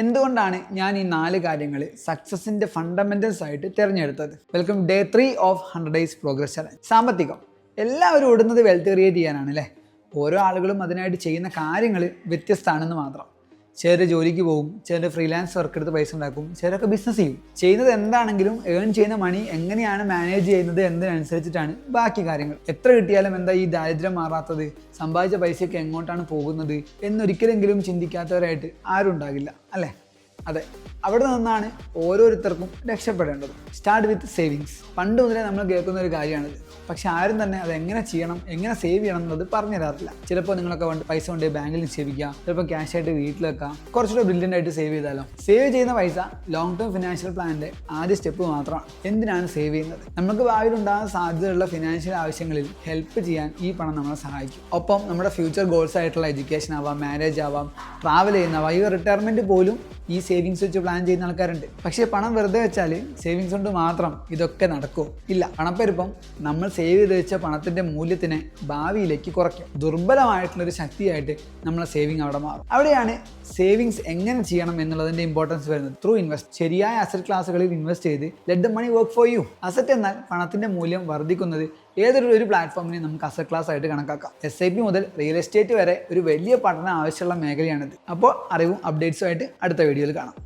എന്തുകൊണ്ടാണ് ഞാൻ ഈ നാല് കാര്യങ്ങൾ സക്സസിന്റെ ഫണ്ടമെന്റൽസ് ആയിട്ട് തിരഞ്ഞെടുത്തത്? Welcome day three of hundred days progress challenge സാമ്പത്തികം. എല്ലാവരും ഓടുന്നത് വെൽത്ത് ക്രിയേറ്റ് ചെയ്യാനാണ് അല്ലേ? ഓരോ ആളുകളും അതിനായിട്ട് ചെയ്യുന്ന കാര്യങ്ങൾ വ്യത്യസ്തമാണെന്ന് മാത്രം. ചിലർ ജോലിക്ക് പോകും ചിലർ ഫ്രീലാൻസ് വർക്ക് എടുത്ത് പൈസ ഉണ്ടാക്കും ചിലരൊക്കെ ബിസിനസ് ചെയ്യും. ചെയ്യുന്നത് എന്താണെങ്കിലും ഏൺ ചെയ്യുന്ന മണി എങ്ങനെയാണ് മാനേജ് ചെയ്യുന്നത് എന്നതിനനുസരിച്ചിട്ടാണ് ബാക്കി കാര്യങ്ങൾ. എത്ര കിട്ടിയാലും എന്താ ഈ ദാരിദ്ര്യം മാറാത്തത് സമ്പാദിച്ച പൈസയൊക്കെ എങ്ങോട്ടാണ് പോകുന്നത് എന്നൊരിക്കലെങ്കിലും ചിന്തിക്കാത്തവരായിട്ട് ആരും ഉണ്ടാകില്ല അല്ലേ? അതെ. അവിടെ നിന്നാണ് ഓരോരുത്തർക്കും രക്ഷപ്പെടേണ്ടത്. സ്റ്റാർട്ട് വിത്ത് സേവിങ്സ് പണ്ട് മുതലേ നമ്മൾ കേൾക്കുന്ന ഒരു കാര്യമാണിത്. പക്ഷെ ആരും തന്നെ അത് എങ്ങനെ ചെയ്യണം എങ്ങനെ സേവ് ചെയ്യണം എന്നത് പറഞ്ഞു തരാറില്ല. ചിലപ്പോൾ നിങ്ങളൊക്കെ കൊണ്ട് പൈസ കൊണ്ട് ബാങ്കിൽ നിക്ഷേപിക്കുക ചിലപ്പോൾ ക്യാഷ് ആയിട്ട് വീട്ടിൽ വെക്കാം കുറച്ചുകൂടെ ബ്രില്യന്റ് ആയിട്ട് സേവ് ചെയ്താലോ? സേവ് ചെയ്യുന്ന പൈസ ലോങ് ടേം ഫിനാൻഷ്യൽ പ്ലാനിന്റെ ആദ്യ സ്റ്റെപ്പ് മാത്രമാണ്. എന്തിനാണ് സേവ് ചെയ്യുന്നത്? നമുക്ക് ഭാവിയിൽ ഉണ്ടാകാൻ സാധ്യതയുള്ള ഫിനാൻഷ്യൽ ആവശ്യങ്ങളിൽ ഹെൽപ്പ് ചെയ്യാൻ ഈ പണം നമ്മളെ സഹായിക്കും. ഒപ്പം നമ്മുടെ ഫ്യൂച്ചർ ഗോൾസ് ആയിട്ടുള്ള എഡ്യൂക്കേഷൻ ആവാം മാരേജ് ആവാം ട്രാവൽ ചെയ്യുന്നവ ഈ റിട്ടയർമെന്റ് പോലും ഈ സേവിങ്സ് വെച്ച് പ്ലാൻ ചെയ്യുന്ന ആൾക്കാരുണ്ട്. പക്ഷേ പണം വെറുതെ വെച്ചാൽ സേവിങ്സ് കൊണ്ട് മാത്രം ഇതൊക്കെ നടക്കുമോ ഇല്ല പണപ്പെരുപ്പം നമ്മൾ സേവ് ചെയ്ത് വെച്ച പണത്തിന്റെ മൂല്യത്തിനെ ഭാവിയിലേക്ക് കുറയ്ക്കും. ദുർബലമായിട്ടുള്ളൊരു ശക്തിയായിട്ട് നമ്മളെ സേവിങ് അവിടെ മാറും. അവിടെയാണ് സേവിങ്സ് എങ്ങനെ ചെയ്യണം എന്നുള്ളതിന്റെ ഇമ്പോർട്ടൻസ് വരുന്നത്. ത്രൂ ഇൻവെസ്റ്റ് ശരിയായ അസറ്റ് ക്ലാസ്സുകളിൽ ഇൻവെസ്റ്റ് ചെയ്ത് let the money work for you asset എന്നാൽ പണത്തിന്റെ മൂല്യം വർദ്ധിക്കുന്നത് ഏതൊരു ഒരു പ്ലാറ്റ്ഫോമിനെ നമുക്ക് അസറ്റ് ക്ലാസ് ആയിട്ട് കണക്കാക്കാം. എസ് ഐ പി മുതൽ റിയൽ എസ്റ്റേറ്റ് വരെ ഒരു വലിയ പഠനം ആവശ്യമുള്ള മേഖലയാണിത്. അപ്പോൾ അറിവും അപ്ഡേറ്റ്സുമായിട്ട് അടുത്ത അടുത്ത വീഡിയോയിൽ കാണാം